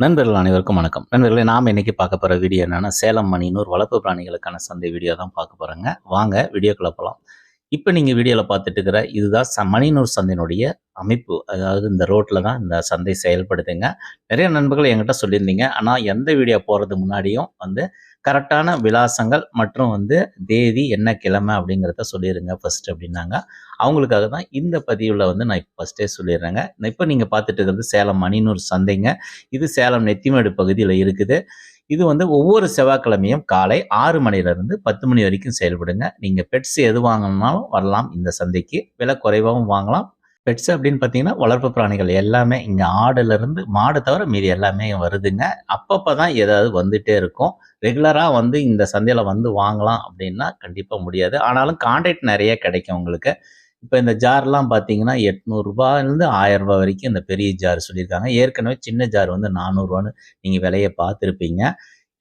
நண்பர்கள் அனைவருக்கும் வணக்கம். நண்பர்களே நாம் இன்னைக்கு பார்க்க போகிற வீடியோ என்னென்னா சேலம் மணினூர் வளர்ப்பு பிராணிகளுக்கான சந்தை வீடியோ தான் பார்க்க போகிறோங்க வாங்க வீடியோக்குள்ள போகலாம் இப்போ நீங்கள் வீடியோவில் பார்த்துட்டு இருக்கிற இதுதான் ச மணினூர் சந்தையினுடைய அமைப்பு அதாவது இந்த ரோட்டில் தான் இந்த சந்தை செயல்படுதுங்க. நிறைய நண்பர்கள் என்கிட்ட சொல்லியிருந்தீங்க. ஆனால் எந்த வீடியோ போகிறது முன்னாடியும் வந்து கரெக்டான விலாசங்கள் மற்றும் வந்து தேதி என்ன கிழமை அப்படிங்கிறத சொல்லிடுங்க ஃபஸ்ட்டு அப்படின்னாங்க. அவங்களுக்காக தான் இந்த பதிவில் வந்து நான் இப்போ ஃபஸ்ட்டே சொல்லிடுறேங்க. இப்போ நீங்கள் பார்த்துட்டு இருக்கிறது சேலம் மணினூர் சந்தைங்க. இது சேலம் நெத்திமேடு பகுதியில் இருக்குது. இது வந்து ஒவ்வொரு செவ்வாய்க்கிழமையும் காலை ஆறு மணிலேருந்து பத்து மணி வரைக்கும் செயல்படுங்க. நீங்கள் பெட்ஸ் எது வாங்கணும்னாலும் வரலாம் இந்த சந்தைக்கு. விலை குறைவாகவும் வாங்கலாம். பெட்ஸ் அப்படின்னு பார்த்தீங்கன்னா வளர்ப்பு பிராணிகள் எல்லாமே இங்கே ஆடுலேருந்து மாடு தவிர மீதி எல்லாமே வருதுங்க. அப்பப்போ தான் ஏதாவது வந்துகிட்டே இருக்கும். ரெகுலராக வந்து இந்த சந்தையில் வந்து வாங்கலாம் அப்படின்னா கண்டிப்பாக முடியாது. ஆனாலும் கான்டாக்ட் நிறைய கிடைக்கும் உங்களுக்கு. இப்போ இந்த ஜார்லாம் பார்த்தீங்கன்னா எட்நூறுரூபாலேருந்து ஆயிரரூபா வரைக்கும் இந்த பெரிய ஜார் சொல்லியிருக்காங்க. ஏற்கனவே சின்ன ஜார் வந்து நானூறுரூவான்னு நீங்கள் விலையை பார்த்துருப்பீங்க.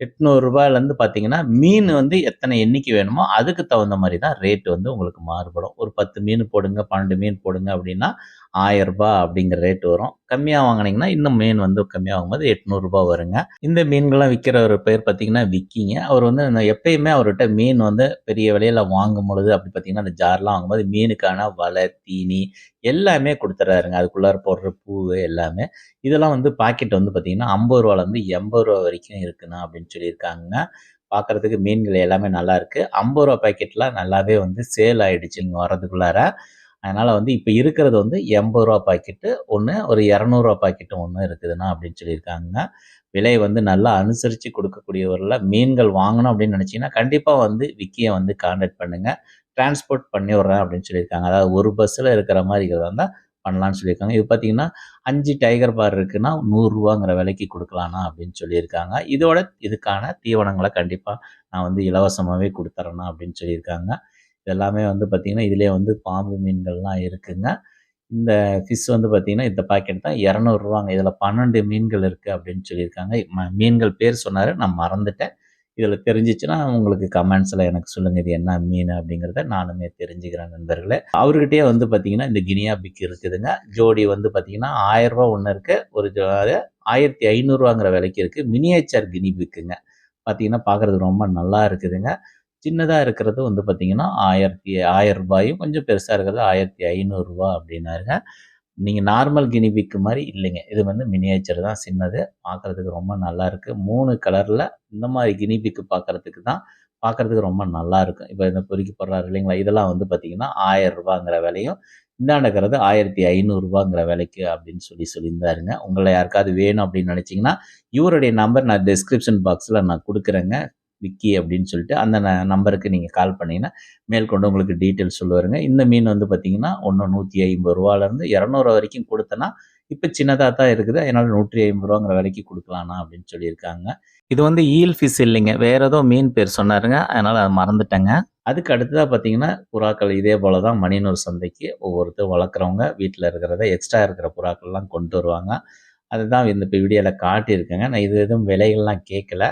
எட்நூறுரூபாயிலேருந்து பார்த்தீங்கன்னா மீன் வந்து எத்தனை எண்ணிக்கை வேணுமோ அதுக்கு தகுந்த மாதிரி தான் ரேட்டு வந்து உங்களுக்கு மாறுபடும். ஒரு பத்து மீன் போடுங்க பன்னெண்டு மீன் போடுங்க அப்படின்னா ஆயரூபா அப்படிங்கிற ரேட் வரும். கம்மியாக வாங்கினீங்கன்னா இன்னும் மீன் வந்து கம்மியாக வாங்கும்போது எட்நூறுரூபா வருங்க. இந்த மீன்கள்லாம் விற்கிற ஒரு பேர் பார்த்தீங்கன்னா விற்கிங்க அவர் வந்து எப்பயுமே அவர்கிட்ட மீன் வந்து பெரிய விலையில் வாங்கும் பொழுது அப்படி பார்த்தீங்கன்னா அந்த ஜார்லாம் வாங்கும்போது மீனுக்கான வலை தீனி எல்லாமே கொடுத்துட்றாருங்க அதுக்குள்ளார போடுற பூ எல்லாமே. இதெல்லாம் வந்து பாக்கெட் வந்து பார்த்தீங்கன்னா ஐம்பது ரூபாலேருந்து எண்பது ரூபா வரைக்கும் இருக்குண்ணா அப்படின்னு சொல்லியிருக்காங்க பார்க்குறதுக்கு மீன்கள் எல்லாமே நல்லா இருக்குது ஐம்பது ரூபா பாக்கெட்லாம் நல்லாவே வந்து சேல் ஆகிடுச்சு இங்கே வர்றதுக்குள்ளார. அதனால் வந்து இப்போ இருக்கிறது வந்து எண்பது ரூபா பாக்கெட்டு ஒன்று ஒரு இரநூறுவா பாக்கெட்டு ஒன்று இருக்குதுண்ணா அப்படின்னு சொல்லியிருக்காங்க விலை வந்து நல்லா அனுசரித்து கொடுக்கக்கூடியவரில் மீன்கள் வாங்கணும் அப்படின்னு நினச்சிங்கன்னா கண்டிப்பாக வந்து விக்கியை வந்து கான்டாக்ட் பண்ணுங்கள் டிரான்ஸ்போர்ட் பண்ணி விட்றேன் அப்படின்னு சொல்லியிருக்காங்க. அதாவது ஒரு பஸ்ஸில் இருக்கிற மாதிரி இருக்கிறதா இருந்தால் பண்ணலான்னு சொல்லியிருக்காங்க. இது பார்த்தீங்கன்னா அஞ்சு டைகர் பார் இருக்குன்னா நூறுரூவாங்கிற விலைக்கு கொடுக்கலாண்ணா அப்படின்னு சொல்லியிருக்காங்க. இதோட இதுக்கான தீவனங்களை கண்டிப்பாக நான் வந்து இலவசமாகவே கொடுத்துறேன்னா அப்படின்னு சொல்லியிருக்காங்க. இதெல்லாமே வந்து பார்த்திங்கன்னா இதிலே வந்து பாம்பு மீன்கள்லாம் இருக்குதுங்க இந்த ஃபிஷ் வந்து பார்த்திங்கன்னா இந்த பாக்கெட் தான் இரநூறுவாங்க. இதில் பன்னெண்டு மீன்கள் இருக்குது அப்படின்னு சொல்லியிருக்காங்க. ம மீன்கள் பேர் சொன்னார். நான் மறந்துட்டேன். இதில் தெரிஞ்சிச்சுன்னா உங்களுக்கு கமெண்ட்ஸில் எனக்கு சொல்லுங்கள் இது என்ன மீன் அப்படிங்கிறத நானுமே தெரிஞ்சுக்கிறேன் நண்பர்களே. அவர்கிட்டயே வந்து பார்த்திங்கன்னா இந்த கினியா பிக் இருக்குதுங்க. ஜோடி வந்து பார்த்திங்கன்னா ஆயிரரூபா ஒன்று இருக்குது ஒரு ஜோ ஆயிரத்தி ஐநூறுரூவாங்கிற விலைக்கு இருக்குது மினியேச்சர் கினி பிக்குங்க. பார்த்திங்கன்னா பார்க்குறதுக்கு ரொம்ப நல்லா இருக்குதுங்க. சின்னதாக இருக்கிறது வந்து பார்த்திங்கன்னா ஆயிரத்தி ஆயிரம் ரூபாயும் கொஞ்சம் பெருசாக இருக்கிறது ஆயிரத்தி ஐநூறுரூவா அப்படின்னாருங்க. நீங்கள் நார்மல் கினிபிக்கு மாதிரி இல்லைங்க. இது வந்து மினியேச்சர் தான் சின்னது. பார்க்குறதுக்கு ரொம்ப நல்லா இருக்குது மூணு கலரில் இந்த மாதிரி கினிபிக்கு பார்க்குறதுக்கு தான் பார்க்குறதுக்கு ரொம்ப நல்லா இருக்கும். இப்போ இந்த பொறுக்கி போடுறாரு இல்லைங்களா? இதெல்லாம் வந்து பார்த்திங்கன்னா ஆயிரம் ரூபாங்கிற விலையும் இந்தாண்டக்கிறது ஆயிரத்தி ஐநூறுரூபாங்கிற விலைக்கு அப்படின்னு சொல்லி சொல்லியிருந்தாருங்க. உங்களை யாருக்காவது வேணும் அப்படின்னு நினச்சிங்கன்னா இவருடைய நம்பர் நான் டிஸ்கிரிப்ஷன் பாக்ஸில் நான் கொடுக்குறேங்க. விக்கி அப்படின்னு சொல்லிட்டு அந்த நம்பருக்கு நீங்கள் கால் பண்ணிங்கன்னா மேற்கொண்டு உங்களுக்கு டீட்டெயில்ஸ் சொல்லுவாருங்க. இந்த மீன் வந்து பார்த்தீங்கன்னா ஒன்று நூற்றி ஐம்பது ரூபாலேருந்து இரநூறு வரைக்கும் கொடுத்தனா இப்போ சின்னதாக தான் இருக்குது. அதனால் நூற்றி ஐம்பது ரூபாங்கிற வரைக்கும் கொடுக்கலாண்ணா அப்படின்னு சொல்லியிருக்காங்க. இது வந்து ஈல் ஃபிஷ் இல்லைங்க. வேற ஏதோ மீன் பேர் சொன்னாருங்க. அதனால் அதை மறந்துட்டேங்க. அதுக்கு அடுத்ததாக பார்த்தீங்கன்னா புறாக்கள் இதே போல தான் மணினூர் சந்தைக்கு ஒவ்வொருத்தர் வளர்க்குறவங்க வீட்டில் இருக்கிறத எக்ஸ்ட்ரா இருக்கிற புறாக்கள்லாம் கொண்டு வருவாங்க. அதுதான் இந்த இப்போ வீடியோவில் காட்டியிருக்கேங்க. நான் இது எதுவும் விலைகள்லாம் கேட்கல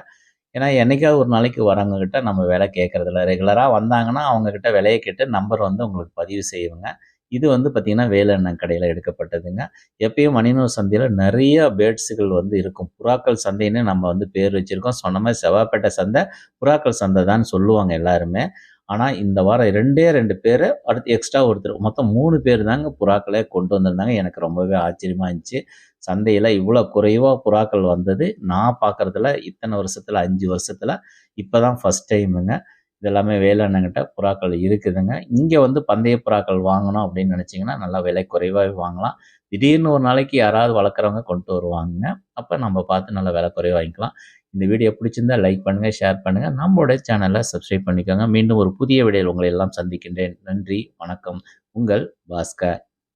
ஏன்னா என்றைக்காவது ஒரு நாளைக்கு வரவங்கக்கிட்ட நம்ம விலை கேட்குறதில்ல. ரெகுலராக வந்தாங்கன்னா அவங்கக்கிட்ட விலையை கேட்டு நம்பர் வந்து உங்களுக்கு பதிவு செய்வோங்க. இது வந்து பார்த்திங்கன்னா வேலெண்ணெய் கடையில் எடுக்கப்பட்டதுங்க. எப்பயும் மணிநூர் சந்தையில் நிறைய பேர்ட்ஸுகள் வந்து இருக்கும். புறாக்கள் சந்தைன்னு நம்ம வந்து பேர் வச்சுருக்கோம். சொன்ன மாதிரி செவ்வாப்பேட்டை சந்தை புறாக்கள் சந்தை தான் சொல்லுவாங்க எல்லாருமே. ஆனால் இந்த வாரம் ரெண்டே ரெண்டு பேர் அடுத்து எக்ஸ்ட்ரா ஒருத்தர் மொத்தம் மூணு பேர் தாங்க புறாக்களே கொண்டு வந்திருந்தாங்க. எனக்கு ரொம்பவே ஆச்சரியமாக இருந்துச்சு. சந்தையில் இவ்வளோ குறைவாக புறாக்கள் வந்தது. நான் பார்க்குறதுல இத்தனை வருஷத்தில் அஞ்சு வருஷத்தில் இப்போ தான் ஃபஸ்ட் டைமுங்க இதெல்லாமே வேளாண்கிட்ட புறாக்கள் இருக்குதுங்க. இங்கே வந்து பந்தய புறாக்கள் வாங்கணும் அப்படின்னு நினச்சிங்கன்னா நல்லா விலை குறைவாகவே வாங்கலாம். திடீர்னு ஒரு நாளைக்கு யாராவது வளர்க்குறவங்க கொண்டு வருவாங்க அப்போ நம்ம பார்த்து நல்லா விலை குறைவாக வாங்கிக்கலாம். இந்த வீடியோ பிடிச்சிருந்தா லைக் பண்ணுங்கள் ஷேர் பண்ணுங்கள் நம்மளோட சேனலை சப்ஸ்கிரைப் பண்ணிக்கோங்க. மீண்டும் ஒரு புதிய வீடியோவில் உங்களை எல்லாம் சந்திக்கின்றேன். நன்றி வணக்கம். உங்கள் பாஸ்கர்.